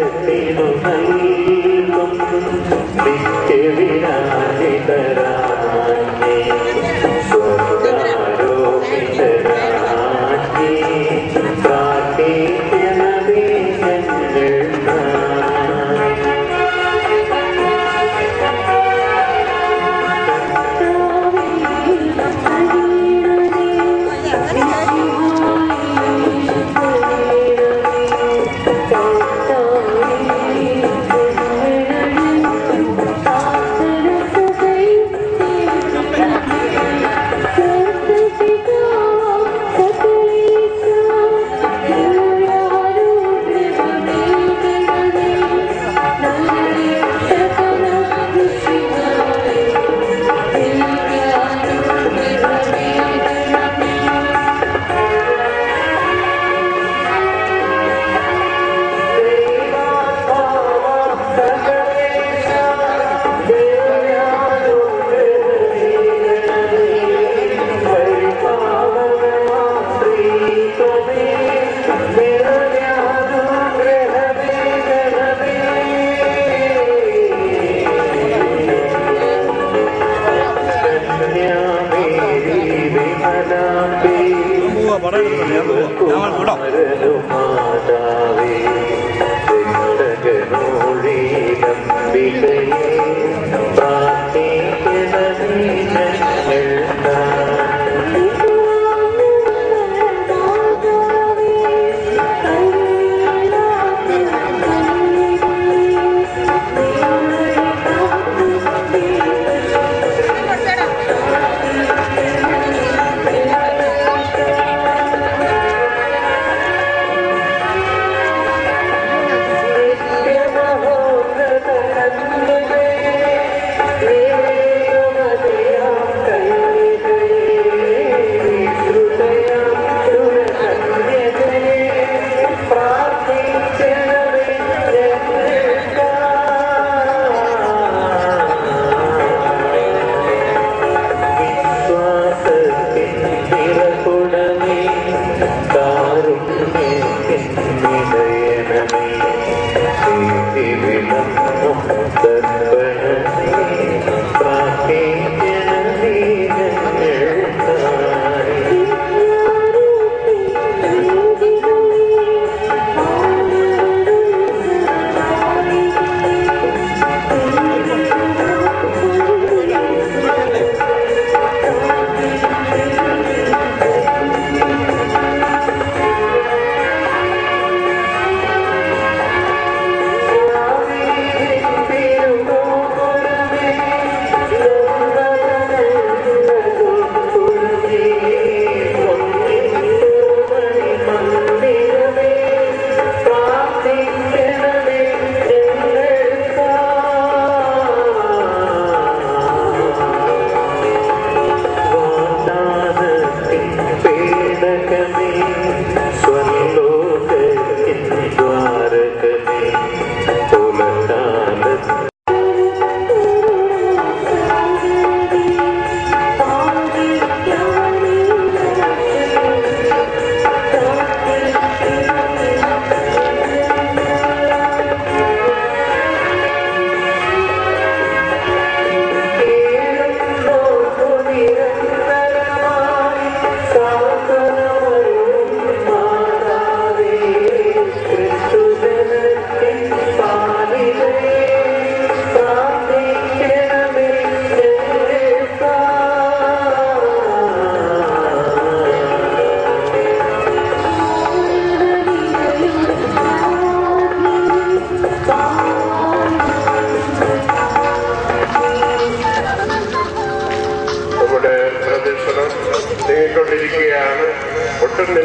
കത്തിടും മിക്കവിടാനിതരാ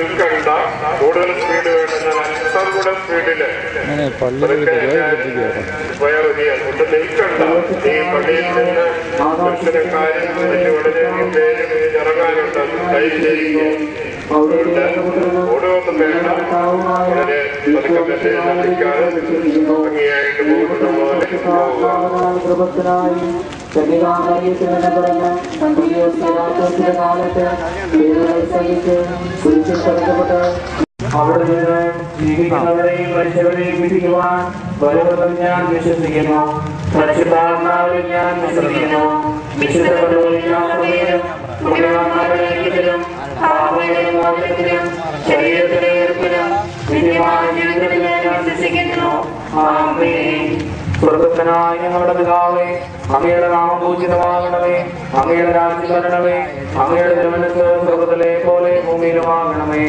നിൽക്കണ്ട. കൂടുതൽ സ്പീഡ് വേണ്ടെന്നാൽ അല്പം കൂടെ സ്പീഡിൽ പോയാൽ മതിയാണ് ഒട്ടും നിൽക്കണ്ട. ഈ പള്ളിയിൽ നിന്ന് ദർശനക്കാരും മറ്റു വളരെ പേരും ഇറങ്ങാനുണ്ട്. ചെയ്യുക അതുകൊണ്ട് ഓടുമൊന്നും വേണ്ട വളരെ പതുക്കെ തന്നെ ശ്രദ്ധിക്കാതെ ഭംഗിയായിട്ട് പോകുന്ന പോലെ പോകുക അവിടെ നിന്ന് ജീവിക്കുന്നവരെയും മരിച്ചവരെയും വിധിക്കുവാൻ വരുമെന്ന് ഞാൻ വിശ്വസിക്കുന്നു പരിശുദ്ധാത്മാവിൽ ഞാൻ വിശ്വസിക്കുന്നു വിശുദ്ധ ഞാൻ സമയം പുണ്യവാന്മാരുടെ ഐക്യത്തിലും പാപങ്ങളുടെ മോചനത്തിലും ശരീരത്തിലെ ഏർപ്പിലും നിത്യമായ ജീവിതത്തിലും ഞാൻ വിശ്വസിക്കുന്നു ആമേൻ സ്വർഗസ്ഥനായ ഞങ്ങളുടെ പിതാവേ അങ്ങയുടെ നാമം പൂജിതമാകണമേ അങ്ങയുടെ രാജ്യം വരണമേ അങ്ങയുടെ തിരുവനന്തപുരം സ്വർഗത്തിലെ പോലെ ഭൂമിയിലുമാകണമേ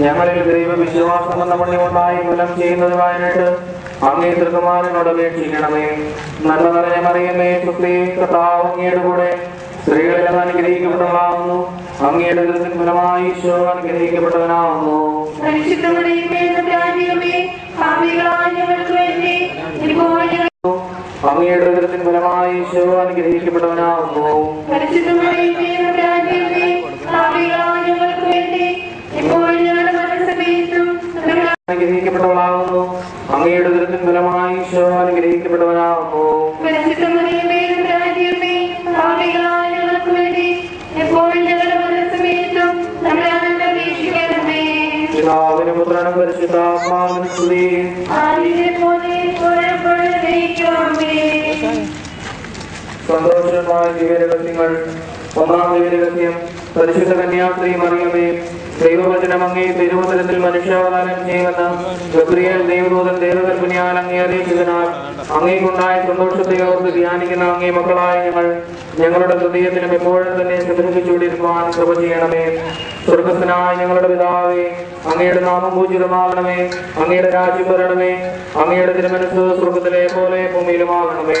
ഞങ്ങളിൽ ദൈവ വിശ്വാസം എന്ന മണ്ണി ഉണ്ടായി ഫലം ചെയ്യുന്നതുമായിട്ട് അങ്ങേ തൃകുമാരനോട് അപേക്ഷിക്കണമേ. നന്മ നിറഞ്ഞ മറിയമേ സുസ്ഥി കർത്താവ് അങ്ങയുടെ കൂടെ സ്ത്രീകളെല്ലാം അനുഗ്രഹിക്കപ്പെട്ടവളാകുന്നു അങ്ങയുടെ ദൃശ്യം ഫലമായി ഈശോ അനുഗ്രഹിക്കപ്പെട്ടവനാകുന്നു. അങ്ങയുടെ ദൃശ്യം ഫലമായി ഈശോ അനുഗ്രഹിക്കപ്പെട്ടവനാകുന്നു അനുഗ്രഹിക്കപ്പെട്ടവളാകുന്നു അങ്ങയുടെ ദൃശ്യം ഫലമായി സന്തോഷമായ ദിവ്യരഹസ്യങ്ങൾ. ഒന്നാം ദിവ്യരഹസ്യം. പരിശുദ്ധ കന്യാസ്ത്രീ മറിയമേ ദൈവവചനം അങ്ങേ തിരുവചനത്തിൽ മനുഷ്യാവതാരം ചെയ്യുമെന്ന ഗബ്രിയേൽ ദൈവദൂതൻ ദേവകൽപ്പനയാൽ അങ്ങേ അറിയിച്ചതിനാൽ അങ്ങേക്കുണ്ടായ സന്തോഷത്തെ ഓർത്ത് ധ്യാനിക്കുന്ന അങ്ങേ മക്കളായ ഞങ്ങൾ ഞങ്ങളുടെ ഹൃദയത്തിനും എപ്പോഴും തന്നെ സംരക്ഷിച്ചുകൊണ്ടിരിക്കുവാൻ കൃപ ചെയ്യണമേ. സ്വർഗസ്ഥനായ ഞങ്ങളുടെ പിതാവേ അങ്ങയുടെ നാമം പൂജിതമാകണമേ. അങ്ങയുടെ രാജ്യം വരണമേ. അങ്ങയുടെ തിരുമനസ് സ്വർഗത്തിലെ പോലെ ഭൂമിയിലുമാകണമേ.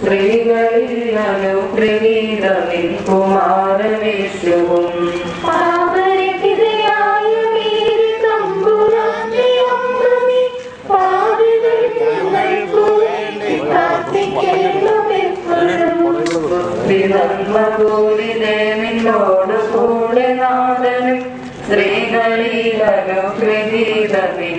നാഥനും സ്ത്രീകളിൽ അനുഗ്രഹീത നിൻ കുമാരനേശുവും സ്വസ്തി നന്മ പോരിലെ നിന്നോട് കൂടെ നാഥനും സ്ത്രീകളിൽ അനുഗ്രഹീത നിൻ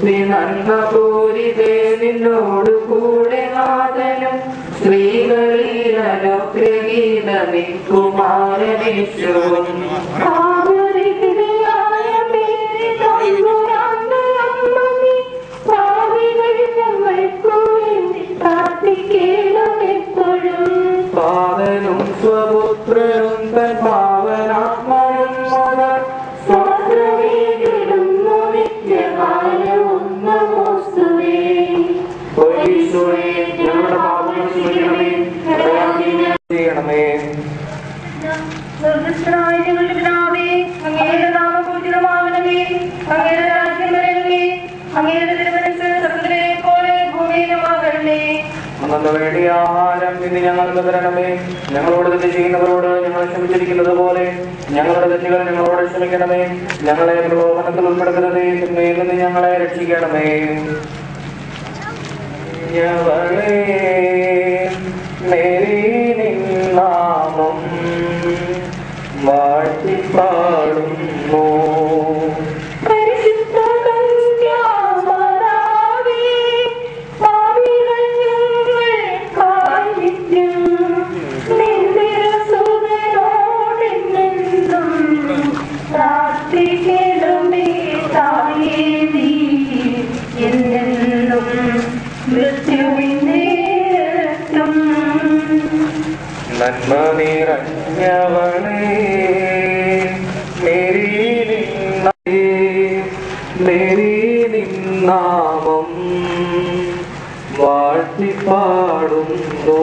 സ്വസ്തി നന്മ പൂരിതേ നിന്നോട് കൂടെ നാഥനും സ്ത്രീകളിൽ അനുഗ്രഹീത നിക്കുമാരനേശുവും ഈശോയെ ഞങ്ങളുടെ പാപങ്ങൾ ക്ഷമിക്കണമേ. ചെയ്യണമേ. അങ്ങയുടെ നാമം പൂജിതമാകണമേ അങ്ങയുടെ രാജ്യം വരണമേ അങ്ങയുടെ തിരുമനസ് സ്വർഗത്തിലെ പോലെ ഭൂമിയിലുമാകണമേ. അന്നു വേണ്ടി ആഹാരം ഇന്ന് ഞങ്ങൾക്ക് തരണമേ. ഞങ്ങളോട് തെറ്റ് ചെയ്യുന്നവരോട് ഞങ്ങൾ ക്ഷമിച്ചിരിക്കുന്നത് പോലെ ഞങ്ങളുടെ തെറ്റുകൾ ഞങ്ങളോട് ക്ഷമിക്കണമേ. ഞങ്ങളെ ഞങ്ങളെ നന്മ നിറഞ്ഞവളേ വാഴ്ത്തിപ്പാടുന്നു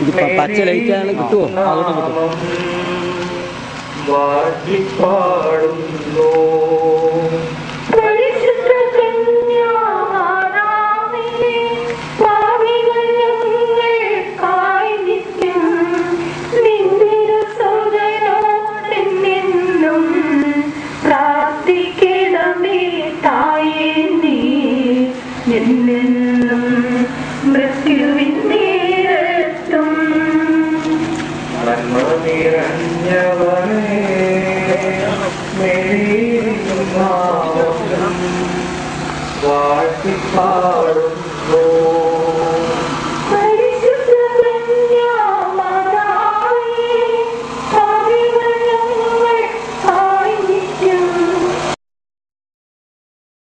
ഒരു പച്ച ലൈറ്റാണ് കിട്ടുമോ അവിടെ കിട്ടും. 아